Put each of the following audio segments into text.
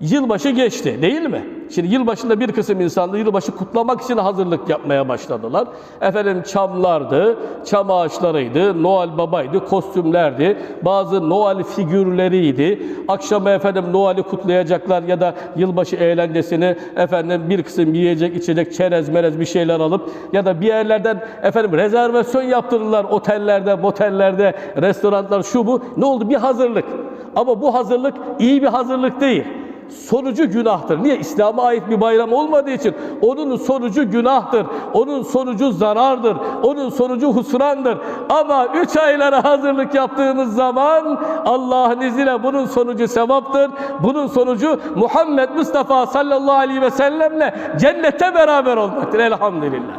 Yılbaşı geçti değil mi? Şimdi yılbaşında bir kısım insanlar yılbaşı kutlamak için hazırlık yapmaya başladılar. Efendim çamlardı, çam ağaçlarıydı, Noel babaydı, kostümlerdi, bazı Noel figürleriydi. Akşama efendim Noel'i kutlayacaklar ya da yılbaşı eğlencesini efendim bir kısım yiyecek, içecek, çerez, merez bir şeyler alıp ya da bir yerlerden efendim rezervasyon yaptırırlar otellerde, motellerde, restoranlar şu bu. Ne oldu? Bir hazırlık. Ama bu hazırlık iyi bir hazırlık değil sonucu günahtır. Niye? İslam'a ait bir bayram olmadığı için onun sonucu günahtır. Onun sonucu zarardır. Onun sonucu husrandır. Ama üç aylara hazırlık yaptığımız zaman Allah'ın izniyle bunun sonucu sevaptır. Bunun sonucu Muhammed Mustafa sallallahu aleyhi ve sellemle cennette beraber olmaktır. Elhamdülillah.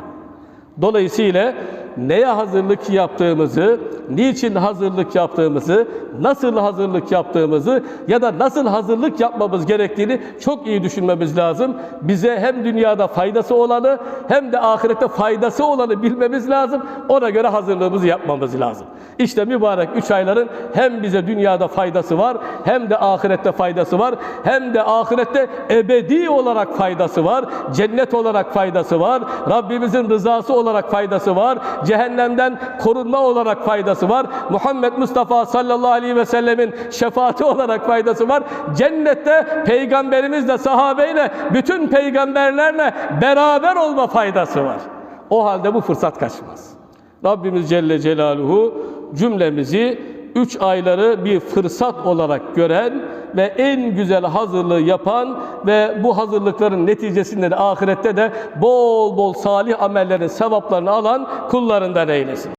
Dolayısıyla neye hazırlık yaptığımızı, niçin hazırlık yaptığımızı, nasıl hazırlık yaptığımızı ya da nasıl hazırlık yapmamız gerektiğini çok iyi düşünmemiz lazım. Bize hem dünyada faydası olanı hem de ahirette faydası olanı bilmemiz lazım. Ona göre hazırlığımızı yapmamız lazım. İşte mübarek üç ayların hem bize dünyada faydası var hem de ahirette faydası var. Hem de ahirette ebedi olarak faydası var. Cennet olarak faydası var. Rabbimizin rızası olarak faydası var. Cehennemden korunma olarak faydası var. Muhammed Mustafa sallallahu aleyhi ve sellemin şefaati olarak faydası var. Cennette peygamberimizle, sahabeyle, bütün peygamberlerle beraber olma faydası var. O halde bu fırsat kaçmaz. Rabbimiz Celle Celaluhu cümlemizi üç ayları bir fırsat olarak gören ve en güzel hazırlığı yapan ve bu hazırlıkların neticesinde de ahirette de bol bol salih amellerin sevaplarını alan kullarından eylesin.